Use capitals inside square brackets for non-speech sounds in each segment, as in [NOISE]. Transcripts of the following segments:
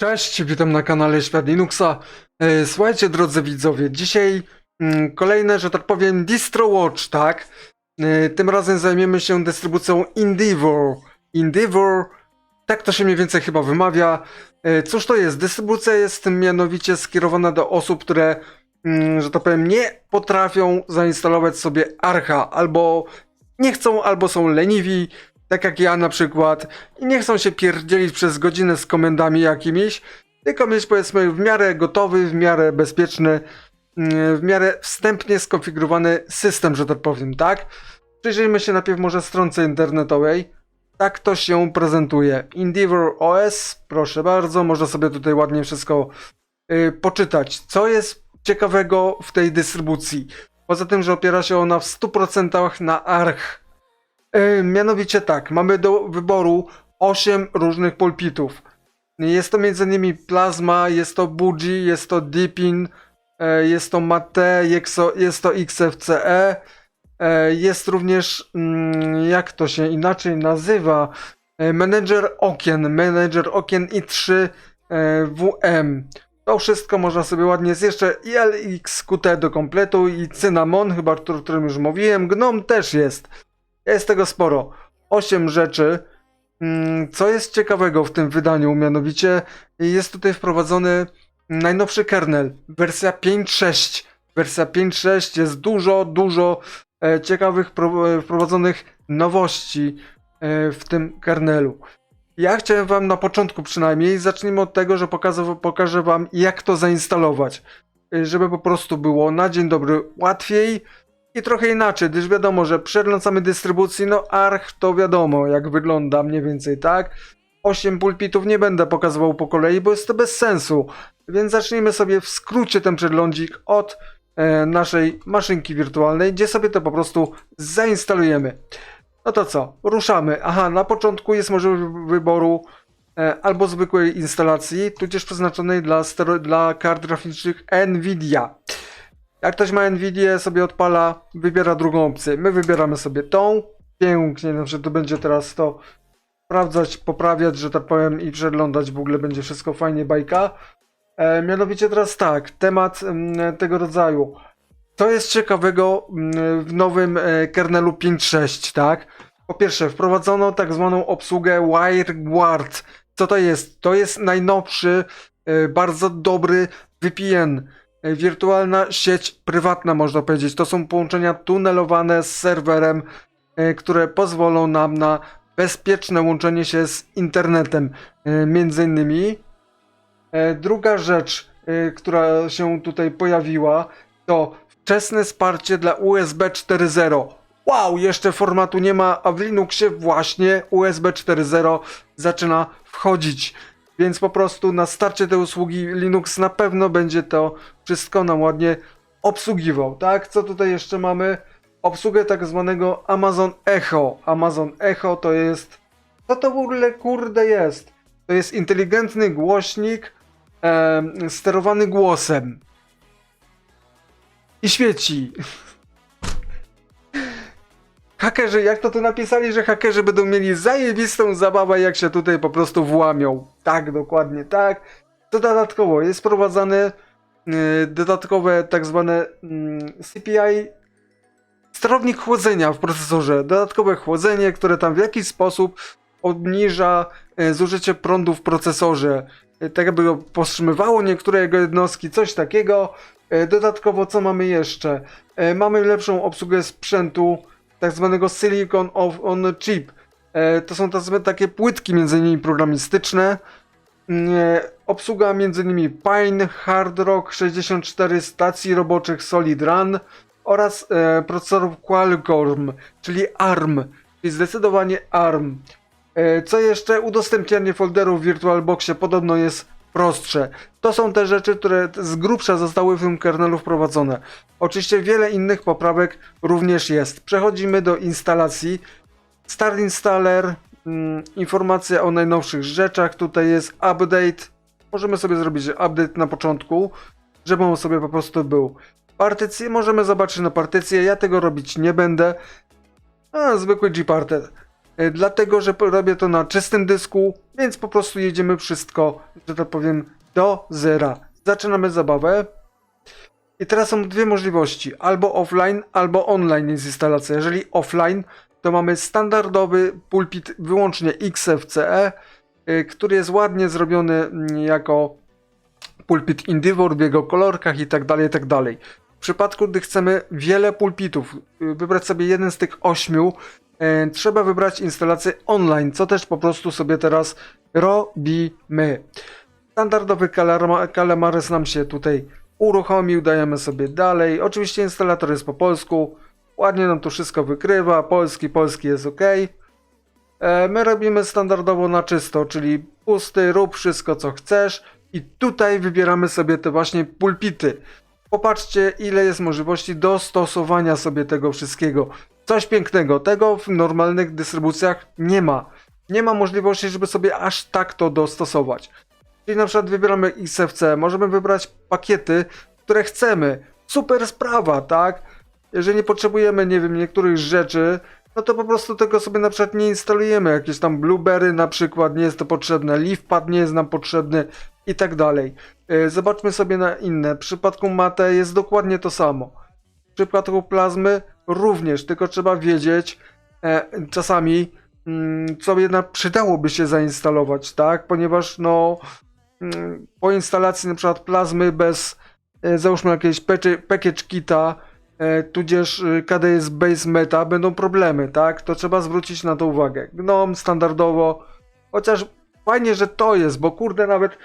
Cześć, witam na kanale Świat Linuxa. E, Słuchajcie, drodzy widzowie, dzisiaj mm, kolejne, że tak powiem, Distro Watch, tak? E, Tym razem zajmiemy się dystrybucją Endeavor. Endeavor, tak to się mniej więcej chyba wymawia. E, Cóż to jest? Dystrybucja jest mianowicie skierowana do osób, które, mm, że tak powiem, nie potrafią zainstalować sobie Archa, albo nie chcą, albo są leniwi, tak jak ja na przykład, i nie chcą się pierdzielić przez godzinę z komendami jakimiś, tylko mieć powiedzmy w miarę gotowy, w miarę bezpieczny, mm, w miarę wstępnie skonfigurowany system, że tak powiem, tak? Przyjrzyjmy się najpierw może stronce internetowej. Tak to się prezentuje. Endeavor OS, proszę bardzo, można sobie tutaj ładnie wszystko y, poczytać. Co jest ciekawego w tej dystrybucji? Poza tym, że opiera się ona w 100% na Arch. E, Mianowicie tak, mamy do wyboru 8 różnych pulpitów. Jest to m.in. Plasma, jest to Buji, jest to Deepin, e, jest to Mate, jest to, XFCE, e, jest również, mm, jak to się inaczej nazywa, Manager Okien, Manager Okien i3 e, WM. To wszystko można sobie ładnie z jeszcze i LXQT do kompletu i Cynamon, chyba o którym już mówiłem, Gnome też jest. Jest tego sporo. Osiem rzeczy. Mm, Co jest ciekawego w tym wydaniu, mianowicie jest tutaj wprowadzony najnowszy kernel, wersja 5.6. Wersja 5.6 jest dużo, dużo e, ciekawych e, wprowadzonych nowości e, w tym kernelu. Ja chciałem wam na początku przynajmniej, zacznijmy od tego, że pokażę, pokażę wam jak to zainstalować. Żeby po prostu było na dzień dobry łatwiej, i trochę inaczej, gdyż wiadomo, że przeglądamy dystrybucji, no Arch to wiadomo jak wygląda mniej więcej, tak? 8 pulpitów nie będę pokazywał po kolei, bo jest to bez sensu. Więc zacznijmy sobie w skrócie ten przeglądzik od e, naszej maszynki wirtualnej, gdzie sobie to po prostu zainstalujemy. No to co? Ruszamy. Aha, na początku jest możliwość wyboru e, albo zwykłej instalacji, tudzież przeznaczonej dla, dla kart graficznych NVIDIA. Jak ktoś ma Nvidia, sobie odpala, wybiera drugą opcję. My wybieramy sobie tą. Pięknie, znaczy to będzie teraz to sprawdzać, poprawiać, że tak powiem i przeglądać. W ogóle będzie wszystko fajnie bajka. E, mianowicie teraz tak, temat mm, tego rodzaju. Co jest ciekawego mm, w nowym e, kernelu 5.6, tak? Po pierwsze, wprowadzono tak zwaną obsługę WireGuard. Co to jest? To jest najnowszy, e, bardzo dobry VPN wirtualna sieć prywatna, można powiedzieć. To są połączenia tunelowane z serwerem, e, które pozwolą nam na bezpieczne łączenie się z internetem. e, Między innymi. E, Druga rzecz, e, która się tutaj pojawiła, to wczesne wsparcie dla USB 4.0. Wow, jeszcze formatu nie ma, a w Linuxie właśnie USB 4.0 zaczyna wchodzić. Więc po prostu na starcie tej usługi Linux na pewno będzie to wszystko nam ładnie obsługiwał, tak? Co tutaj jeszcze mamy? Obsługę tak zwanego Amazon Echo. Amazon Echo to jest... Co to w ogóle kurde jest? To jest inteligentny głośnik em, sterowany głosem. I świeci. Hakerzy, jak to tu napisali, że hakerzy będą mieli zajebistą zabawę, jak się tutaj po prostu włamią. Tak, dokładnie tak. To dodatkowo jest wprowadzane y, dodatkowe tak zwane mm, CPI sterownik chłodzenia w procesorze. Dodatkowe chłodzenie, które tam w jakiś sposób obniża y, zużycie prądu w procesorze. Y, Tak jakby go powstrzymywało niektóre jego jednostki, coś takiego. Y, Dodatkowo co mamy jeszcze? Y, Mamy lepszą obsługę sprzętu tak zwanego Silicon of, on Chip. E, To są tak takie płytki między innymi programistyczne. Mm, e, Obsługa między innymi Pine, Hard Rock 64 stacji roboczych Solid Run oraz e, procesorów Qualcomm, czyli ARM, czyli zdecydowanie ARM. Co jeszcze? Udostępnianie folderów w VirtualBoxie podobno jest prostsze. To są te rzeczy, które z grubsza zostały w tym kernelu wprowadzone. Oczywiście wiele innych poprawek również jest. Przechodzimy do instalacji. Start Installer, mm, informacja o najnowszych rzeczach. Tutaj jest update. Możemy sobie zrobić update na początku, żeby on sobie po prostu był. Partycje możemy zobaczyć na partycję. Ja tego robić nie będę. A, zwykły Gparted. E, dlatego że robię to na czystym dysku, więc po prostu jedziemy wszystko, że tak powiem, do zera. Zaczynamy zabawę. I teraz są dwie możliwości, albo offline, albo online jest instalacja. Jeżeli offline, to mamy standardowy pulpit wyłącznie XFCE, y, który jest ładnie zrobiony mm, jako pulpit Indivor w jego kolorkach i tak dalej, tak dalej. W przypadku, gdy chcemy wiele pulpitów, y, wybrać sobie jeden z tych ośmiu, e, trzeba wybrać instalację online, co też po prostu sobie teraz robimy. Standardowy kalama- kalamares nam się tutaj uruchomił, dajemy sobie dalej. Oczywiście instalator jest po polsku, ładnie nam to wszystko wykrywa, polski, polski jest ok. E, My robimy standardowo na czysto, czyli pusty, rób wszystko co chcesz i tutaj wybieramy sobie te właśnie pulpity. Popatrzcie ile jest możliwości dostosowania sobie tego wszystkiego. Coś pięknego, tego w normalnych dystrybucjach nie ma. Nie ma możliwości, żeby sobie aż tak to dostosować. Czyli na przykład wybieramy XFC, możemy wybrać pakiety, które chcemy. Super sprawa, tak? Jeżeli nie potrzebujemy, nie wiem, niektórych rzeczy, no to po prostu tego sobie na przykład nie instalujemy. Jakieś tam Blueberry na przykład, nie jest to potrzebne, LeafPad nie jest nam potrzebny i tak dalej. Yy, Zobaczmy sobie na inne. W przypadku Mate jest dokładnie to samo. W przypadku plazmy również, tylko trzeba wiedzieć e, czasami, mm, co jednak przydałoby się zainstalować, tak? Ponieważ no mm, po instalacji na przykład plazmy bez e, załóżmy jakiegoś package kita, e, tudzież e, KDS Base Meta będą problemy, tak? To trzeba zwrócić na to uwagę. GNOME standardowo, chociaż fajnie, że to jest, bo kurde nawet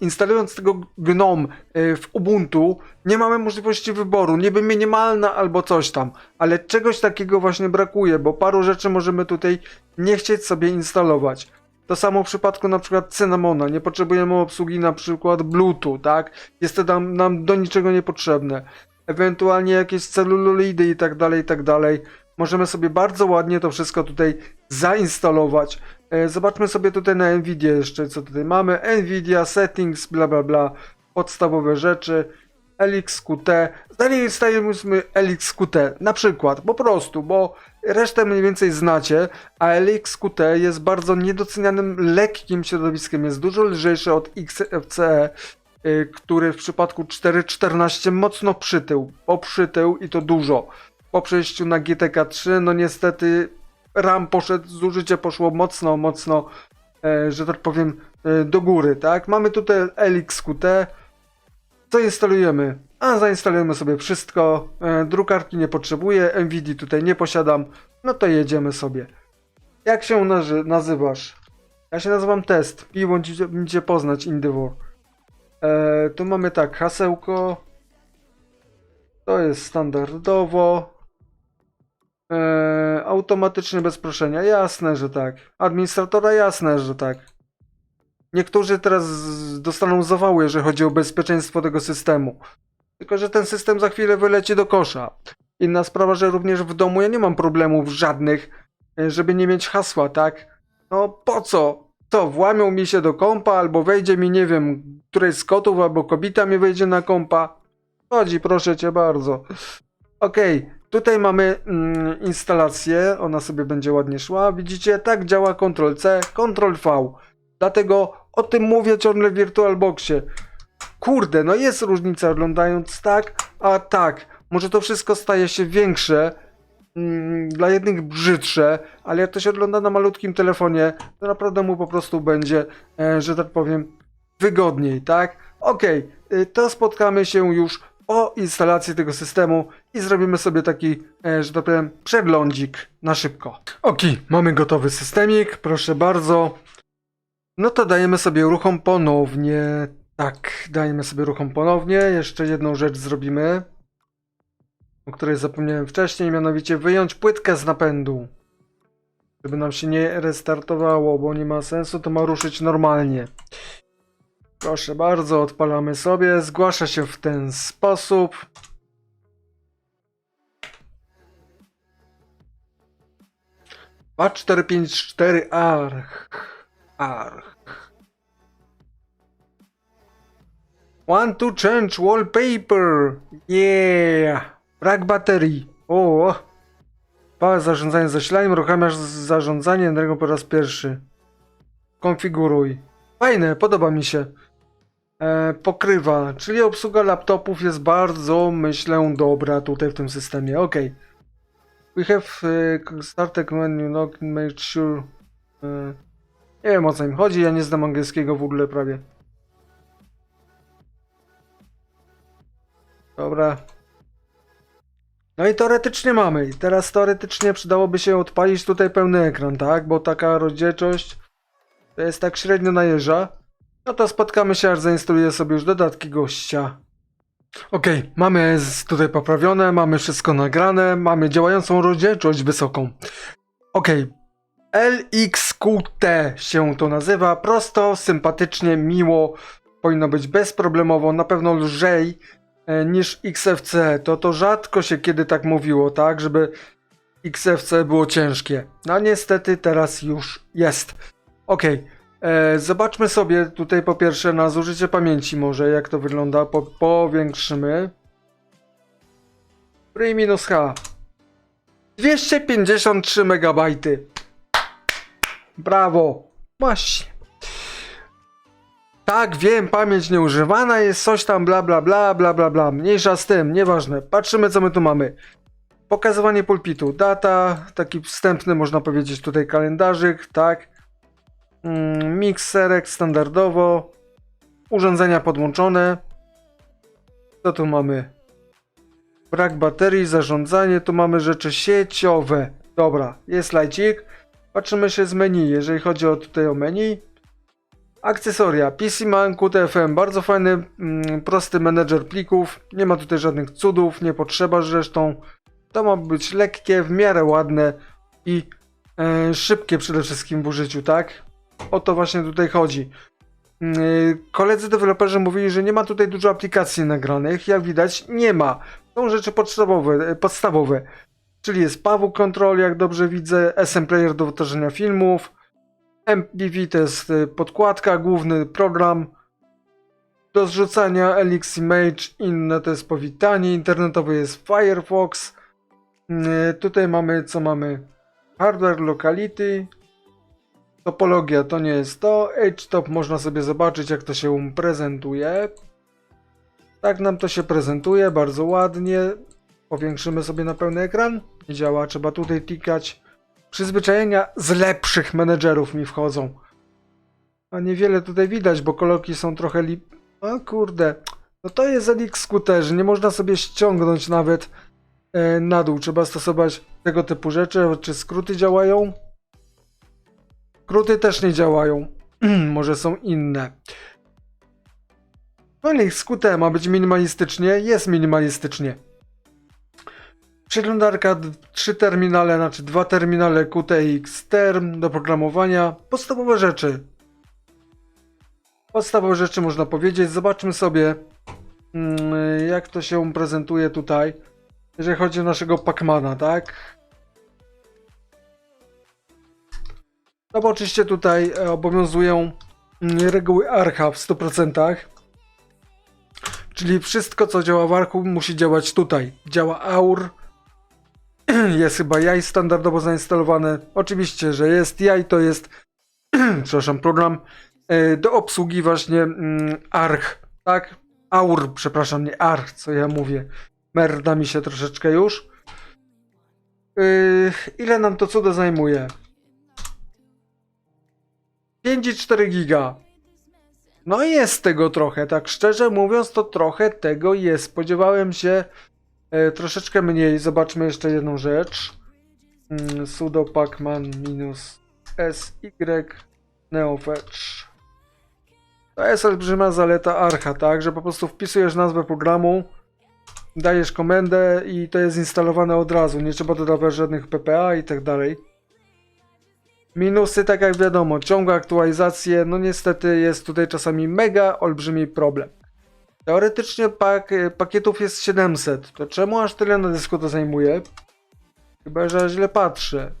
instalując tego GNOME w Ubuntu nie mamy możliwości wyboru, niby minimalna albo coś tam, ale czegoś takiego właśnie brakuje, bo paru rzeczy możemy tutaj nie chcieć sobie instalować. To samo w przypadku na przykład Cinnamona, nie potrzebujemy obsługi na przykład Bluetooth, tak? Jest to nam, nam do niczego niepotrzebne. Ewentualnie jakieś celuloidy i tak dalej, i tak dalej. Możemy sobie bardzo ładnie to wszystko tutaj zainstalować. E, Zobaczmy sobie tutaj na Nvidia jeszcze, co tutaj mamy. Nvidia, settings, bla bla bla, podstawowe rzeczy. LXQT, zainstalujmy LXQT, na przykład, po prostu, bo resztę mniej więcej znacie, a LXQT jest bardzo niedocenianym, lekkim środowiskiem, jest dużo lżejsze od XFCE, y, który w przypadku 4.14 mocno przytył, poprzytył i to dużo. Po przejściu na GTK 3, no niestety RAM poszedł, zużycie poszło mocno, mocno, e, że tak powiem, e, do góry, tak? Mamy tutaj LXQT, co instalujemy? A zainstalujemy sobie wszystko. E, drukarki nie potrzebuję, NVIDIA tutaj nie posiadam. No to jedziemy sobie. Jak się nazy- nazywasz? Ja się nazywam Test. Piło będzie poznać Indivor. E, tu mamy tak, hasełko. To jest standardowo. E, automatycznie bez proszenia. Jasne, że tak. Administratora jasne, że tak. Niektórzy teraz dostaną zawały, jeżeli chodzi o bezpieczeństwo tego systemu. Tylko, że ten system za chwilę wyleci do kosza. Inna sprawa, że również w domu ja nie mam problemów żadnych, e, żeby nie mieć hasła, tak? No po co? To włamią mi się do kompa, albo wejdzie mi, nie wiem, któryś z kotów, albo kobita mi wejdzie na kompa. Chodzi, proszę cię bardzo. Okej, tutaj mamy mm, instalację, ona sobie będzie ładnie szła. Widzicie, tak działa Ctrl-C, Ctrl-V. Dlatego o tym mówię ciągle w VirtualBoxie. Kurde, no jest różnica oglądając tak, a tak. Może to wszystko staje się większe, mm, dla jednych brzydsze, ale jak to się ogląda na malutkim telefonie, to naprawdę mu po prostu będzie, e, że tak powiem, wygodniej, tak? Okej, y, to spotkamy się już po instalacji tego systemu i zrobimy sobie taki, e, że tak powiem, przeglądzik na szybko. Okej, mamy gotowy systemik, proszę bardzo. No to dajemy sobie ruchom ponownie. Tak, dajemy sobie ruchom ponownie. Jeszcze jedną rzecz zrobimy, o której zapomniałem wcześniej, mianowicie wyjąć płytkę z napędu. Żeby nam się nie restartowało, bo nie ma sensu, to ma ruszyć normalnie. Proszę bardzo, odpalamy sobie. Zgłasza się w ten sposób. Dwa, cztery, pięć, cztery, arch. Arch. Want to change wallpaper. Yeah. Brak baterii. O. Pałę zarządzania zasilaniem, uruchamiasz zarządzanie energią po raz pierwszy. Konfiguruj. Fajne, podoba mi się. E, pokrywa, czyli obsługa laptopów jest bardzo, myślę, dobra tutaj w tym systemie. Ok. We have e, started menu, no, make sure. E, nie wiem o co im chodzi, ja nie znam angielskiego w ogóle prawie. Dobra. No i teoretycznie mamy. I teraz teoretycznie przydałoby się odpalić tutaj pełny ekran, tak? Bo taka rozdzielczość to jest tak średnio najeżdża. No to spotkamy się, aż zainstaluję sobie już dodatki gościa. Okej, mamy z- tutaj poprawione, mamy wszystko nagrane, mamy działającą rozdzielczość wysoką. Okej, LXQT się to nazywa, prosto, sympatycznie, miło, powinno być bezproblemowo, na pewno lżej e, niż XFC. To to rzadko się kiedy tak mówiło, tak, żeby XFC było ciężkie. No niestety teraz już jest. Okej, e, zobaczmy sobie tutaj po pierwsze na zużycie pamięci może, jak to wygląda, po, powiększymy. Free minus H. 253 megabajty. Brawo. Właśnie. Tak, wiem, pamięć nieużywana jest, coś tam, bla, bla, bla, bla, bla, bla. Mniejsza z tym, nieważne. Patrzymy, co my tu mamy. Pokazywanie pulpitu. Data, taki wstępny, można powiedzieć, tutaj kalendarzyk, tak. Mm, mikserek standardowo. Urządzenia podłączone. Co tu mamy? Brak baterii, zarządzanie. Tu mamy rzeczy sieciowe. Dobra, jest lajcik. Patrzymy się z menu, jeżeli chodzi o tutaj o menu. Akcesoria PCMan QTFM, bardzo fajny, mm, prosty menedżer plików. Nie ma tutaj żadnych cudów, nie potrzeba zresztą. To ma być lekkie, w miarę ładne i e, szybkie przede wszystkim w użyciu, tak? O to właśnie tutaj chodzi. Mm, Koledzy deweloperzy mówili, że nie ma tutaj dużo aplikacji nagranych. Jak widać, nie ma. Są rzeczy podstawowe, e, podstawowe. Czyli jest Pawu Control, jak dobrze widzę, SM Player do tworzenia filmów, MPV to jest y, podkładka, główny program do zrzucania Elix Image, inne to jest powitanie, internetowy jest Firefox. Y, Tutaj mamy, co mamy? Hardware Locality, topologia to nie jest to, HTOP można sobie zobaczyć jak to się prezentuje. Tak nam to się prezentuje, bardzo ładnie. Powiększymy sobie na pełny ekran. Nie działa, trzeba tutaj klikać. Przyzwyczajenia z lepszych menedżerów mi wchodzą. A niewiele tutaj widać, bo kolorki są trochę lip... O kurde. No to jest LX skuterzy, nie można sobie ściągnąć nawet e, na dół. Trzeba stosować tego typu rzeczy. Czy skróty działają? Skróty też nie działają. Może są inne. No LX QT ma być minimalistycznie. Jest minimalistycznie. Przeglądarka, trzy terminale, znaczy dwa terminale QTX Term do programowania. Podstawowe rzeczy. Podstawowe rzeczy można powiedzieć. Zobaczmy sobie, mm, jak to się prezentuje tutaj, jeżeli chodzi o naszego Pacmana, tak? No bo oczywiście tutaj e, obowiązują mm, reguły Archa w 100%. Czyli wszystko, co działa w Archu, musi działać tutaj. Działa AUR, [CLEARS THROAT] jest chyba jaj standardowo zainstalowane. Oczywiście, że jest jaj, to jest [CLEARS THROAT] przepraszam, program e, do obsługi właśnie mm, Arch, tak? Aur, przepraszam, nie Arch, co ja mówię. Merda mi się troszeczkę już. Yy, ile nam to cudo zajmuje? 5,4 giga. No i jest tego trochę, tak szczerze mówiąc, to trochę tego jest. Spodziewałem się E, troszeczkę mniej. Zobaczmy jeszcze jedną rzecz. Mm, sudo pacman minus sy neofetch. To jest olbrzymia zaleta Archa, tak? Że po prostu wpisujesz nazwę programu, dajesz komendę i to jest instalowane od razu. Nie trzeba dodawać żadnych PPA i tak dalej. Minusy, tak jak wiadomo, ciągłe aktualizacje, no niestety jest tutaj czasami mega olbrzymi problem. Teoretycznie pak, pakietów jest 700. To czemu aż tyle na dysku to zajmuje? Chyba, że źle patrzę.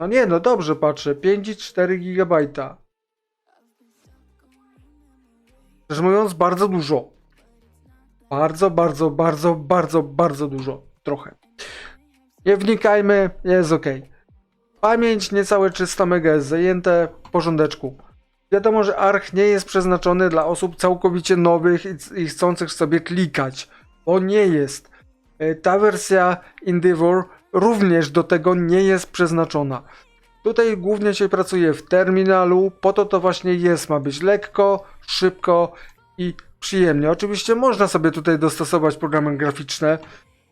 No nie, no dobrze patrzę. 5,4 GB. Szczerze mówiąc, bardzo dużo. Bardzo, bardzo, bardzo, bardzo, bardzo dużo. Trochę. Nie wnikajmy, jest ok. Pamięć niecałe 300 MB jest zajęte porządeczku. Wiadomo, że Arch nie jest przeznaczony dla osób całkowicie nowych i, i chcących sobie klikać, bo nie jest. E, Ta wersja Endeavor również do tego nie jest przeznaczona. Tutaj głównie się pracuje w terminalu, po to to właśnie jest, ma być lekko, szybko i przyjemnie. Oczywiście można sobie tutaj dostosować programy graficzne,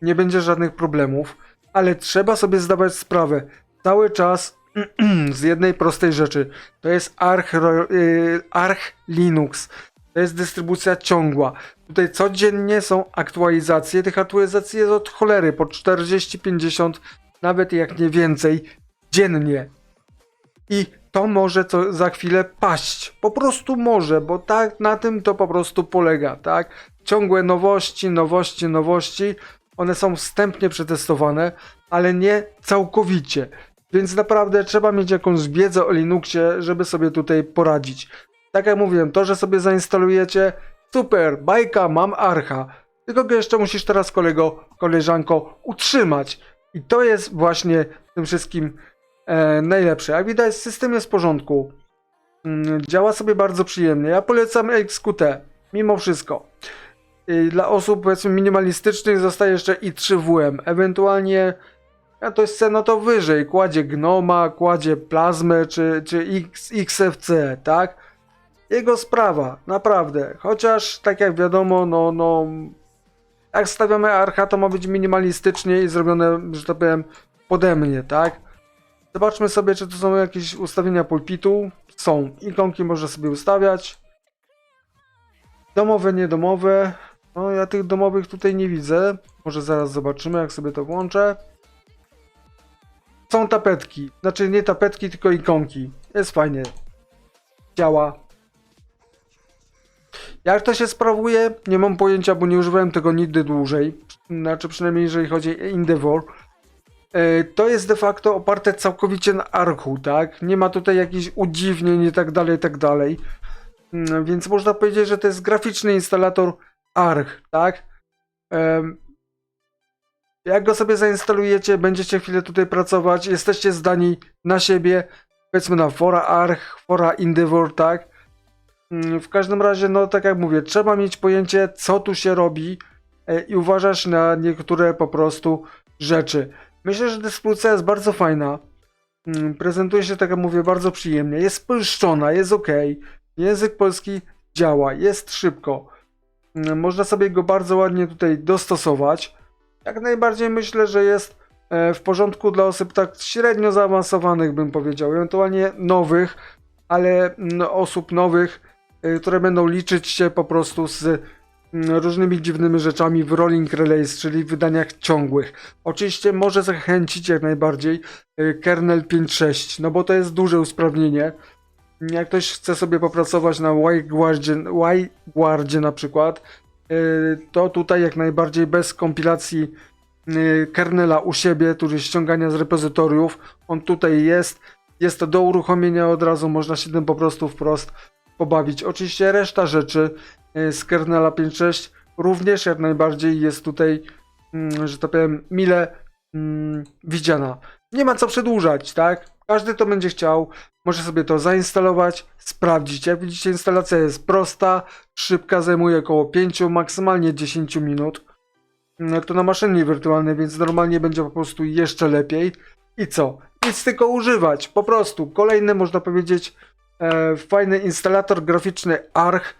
nie będzie żadnych problemów, ale trzeba sobie zdawać sprawę cały czas [CLEARS THROAT] z jednej prostej rzeczy. To jest Arch, y, Arch Linux. To jest dystrybucja ciągła. Tutaj codziennie są aktualizacje. Tych aktualizacji jest od cholery, po 40-50, nawet jak nie więcej, dziennie. I to może co za chwilę paść. Po prostu może, bo tak na tym to po prostu polega, tak? Ciągłe nowości, nowości, nowości. One są wstępnie przetestowane, ale nie całkowicie. Więc naprawdę trzeba mieć jakąś wiedzę o Linuxie, żeby sobie tutaj poradzić. Tak jak mówiłem, to, że sobie zainstalujecie, super, bajka, mam archa. Tylko go jeszcze musisz teraz kolego, koleżanko utrzymać. I to jest właśnie w tym wszystkim e, najlepsze. Jak widać, system jest w porządku. Mm, działa sobie bardzo przyjemnie. Ja polecam XQT, mimo wszystko. I dla osób powiedzmy minimalistycznych zostaje jeszcze i3WM. Ewentualnie a to jest no to wyżej. Kładzie Gnoma, kładzie Plazmę czy, czy X, XFC, tak? Jego sprawa, naprawdę. Chociaż, tak jak wiadomo, no, no. Jak stawiamy Archa, to ma być minimalistycznie i zrobione, że tak powiem, pode mnie, tak? Zobaczmy sobie, czy to są jakieś ustawienia pulpitu. Są. Ikonki można sobie ustawiać. Domowe, niedomowe. No, ja tych domowych tutaj nie widzę. Może zaraz zobaczymy, jak sobie to włączę. Są tapetki. Znaczy nie tapetki, tylko ikonki. Jest fajnie. Działa. Jak to się sprawuje? Nie mam pojęcia, bo nie używałem tego nigdy dłużej. Znaczy przynajmniej jeżeli chodzi o Endeavor. E, To jest de facto oparte całkowicie na Archu, tak? Nie ma tutaj jakichś udziwnień i tak dalej, i tak dalej. Mm, Więc można powiedzieć, że to jest graficzny instalator Arch, tak? Jak go sobie zainstalujecie, będziecie chwilę tutaj pracować, jesteście zdani na siebie, powiedzmy na fora Arch, fora Endeavor, tak? Mm, W każdym razie, no tak jak mówię, trzeba mieć pojęcie, co tu się robi e, i uważać na niektóre po prostu rzeczy. Myślę, że dystrybucja jest bardzo fajna. Mm, Prezentuje się, tak jak mówię, bardzo przyjemnie. Jest spolszczona, jest ok. Język polski działa, jest szybko. Mm, Można sobie go bardzo ładnie tutaj dostosować. Jak najbardziej myślę, że jest e, w porządku dla osób tak średnio zaawansowanych, bym powiedział, ewentualnie nowych, ale mm, osób nowych, e, które będą liczyć się po prostu z mm, różnymi dziwnymi rzeczami w rolling release, czyli w wydaniach ciągłych. Oczywiście może zachęcić jak najbardziej e, kernel 5.6, no bo to jest duże usprawnienie. Jak ktoś chce sobie popracować na WireGuardzie, WireGuardzie na przykład, to tutaj jak najbardziej bez kompilacji yy, kernela u siebie, tuż ściągania z repozytoriów, on tutaj jest, jest to do uruchomienia od razu, można się tym po prostu wprost pobawić. Oczywiście reszta rzeczy yy, z kernela 5.6 również jak najbardziej jest tutaj, mm, że tak powiem, mile mm, widziana. Nie ma co przedłużać, tak? Każdy to będzie chciał, może sobie to zainstalować, sprawdzić. Jak widzicie, instalacja jest prosta, szybka, zajmuje około 5, maksymalnie 10 minut. No to na maszynie wirtualnej, więc normalnie będzie po prostu jeszcze lepiej. I co? Nic tylko używać, po prostu. Kolejny, można powiedzieć, e, fajny instalator graficzny Arch,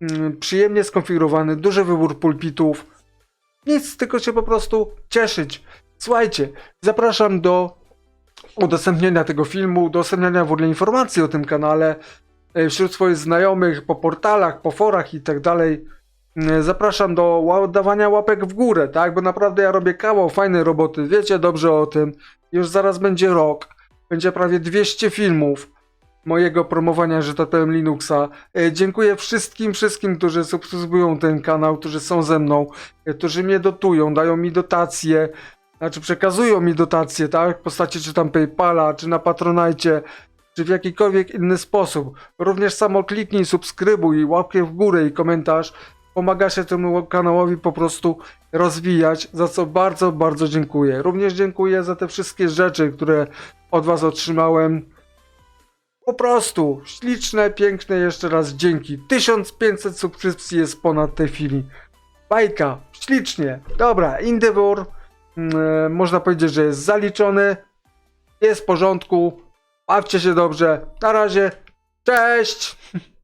mm, przyjemnie skonfigurowany, duży wybór pulpitów. Nic, tylko się po prostu cieszyć. Słuchajcie, zapraszam do udostępnienia tego filmu, udostępniania w ogóle informacji o tym kanale e, wśród swoich znajomych, po portalach, po forach i tak dalej. E, Zapraszam do dawania łapek w górę, tak? Bo naprawdę ja robię kawał fajnej roboty, wiecie dobrze o tym. Już zaraz będzie rok, będzie prawie 200 filmów mojego promowania, że tak powiem, Linuxa. E, Dziękuję wszystkim, wszystkim, którzy subskrybują ten kanał, którzy są ze mną, którzy mnie dotują, dają mi dotacje, znaczy przekazują mi dotacje, tak? W postaci czy tam Paypala, czy na Patronajcie, czy w jakikolwiek inny sposób. Również samo kliknij, subskrybuj, łapkę w górę i komentarz. pomaga się temu kanałowi po prostu rozwijać, za co bardzo, bardzo dziękuję. Również dziękuję za te wszystkie rzeczy, które od Was otrzymałem. Po prostu śliczne, piękne, jeszcze raz dzięki. 1500 subskrypcji jest ponad tej chwili. Bajka, ślicznie. Dobra, e, można powiedzieć, że jest zaliczony. Jest w porządku. Bawcie się dobrze. Na razie. Cześć! [LAUGHS]